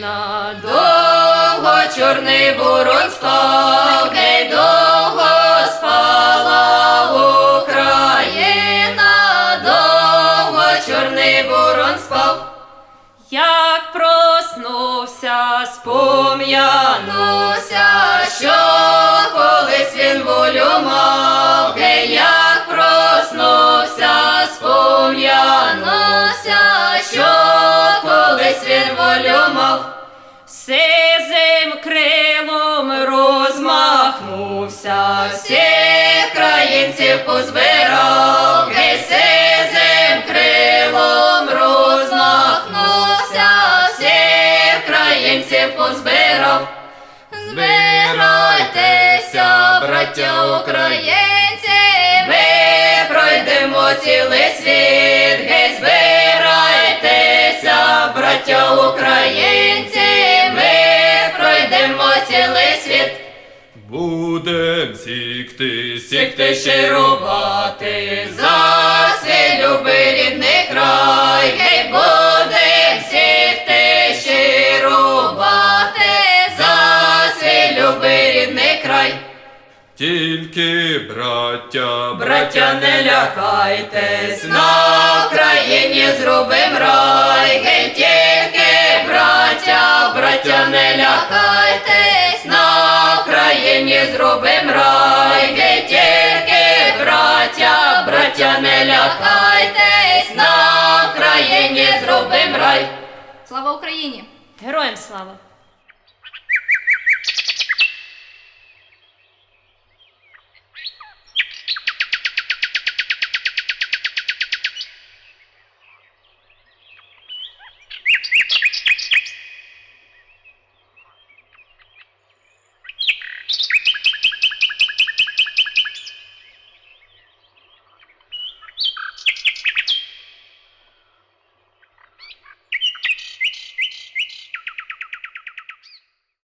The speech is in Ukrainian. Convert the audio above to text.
Ненадовго чорний бурон став, недовго спала Україна, довго чорний бурон спав, як проснувся, спом'янувся, що колись він волю. Сизим крилом розмахнувся, всіх країнців позбирав, гей, сизим крилом розмахнувся, всіх країнців позбирав. Збирайтеся, браття українці, ми пройдемо цілий світ, гей, збирайтеся, браття українці, Будем сікти, Сікти ще рубати. За свій любий рідний край, гей, будем сікти ще за свій любий рідний край. Тільки браття, Браття, не лякайтесь, на Україні зробим рай, гей, тільки браття, браття, не лякайтесь, зробим рай, ви тільки браття, браття, не лякайтесь, на країні зробим рай. Слава Україні! Героям слава!